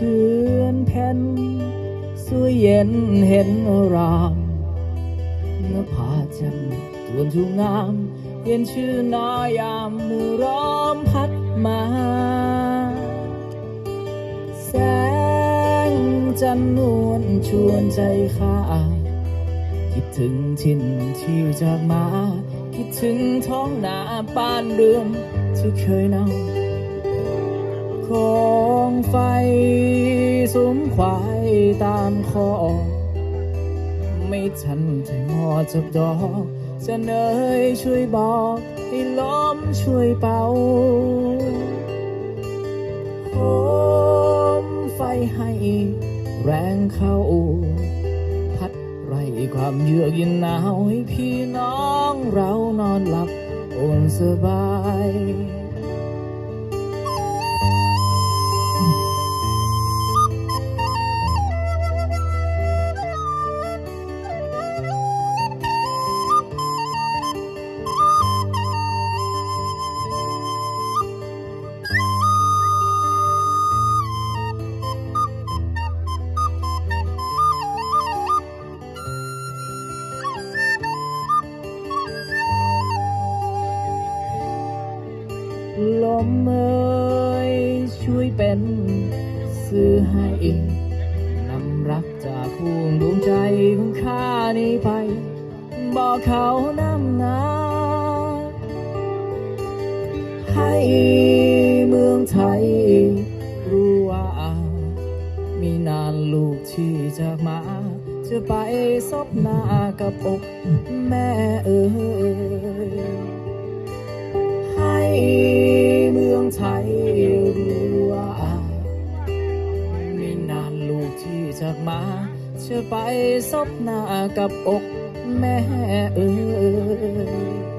เทือนแผ่นสวยเย็นเห็นรามเมื่อผาจันทวนทูงาม เย็นชื่อนายามมือร้อมพัดมา แสงจันทร์นวลชวนใจข้าคิดถึงทินที่จากมา คิดถึงท้องนาบ้านเรือนที่เคยนั่งของไฟ สุมควายตามคอ ไม่ทันใจหมอจับดอกจะเนยช่วยบอกให้ลมช่วยเป่าโหมไฟให้แรงเข้า พัดไรความเยือกเย็นหนาวให้พี่น้องเรานอนหลับอุ่นสบาย มเอ่ยช่วยเป็นสื่อให้นำรักจากห่วงดวงใจของข้านี้ไป บอกเขาน้ำหนาให้เมืองไทย รู้ว่ามีนานลูกที่จากมา จะไปซบหน้ากับอกแม่เอ๋ย จะไปซบหน้ากับอกแม่เออ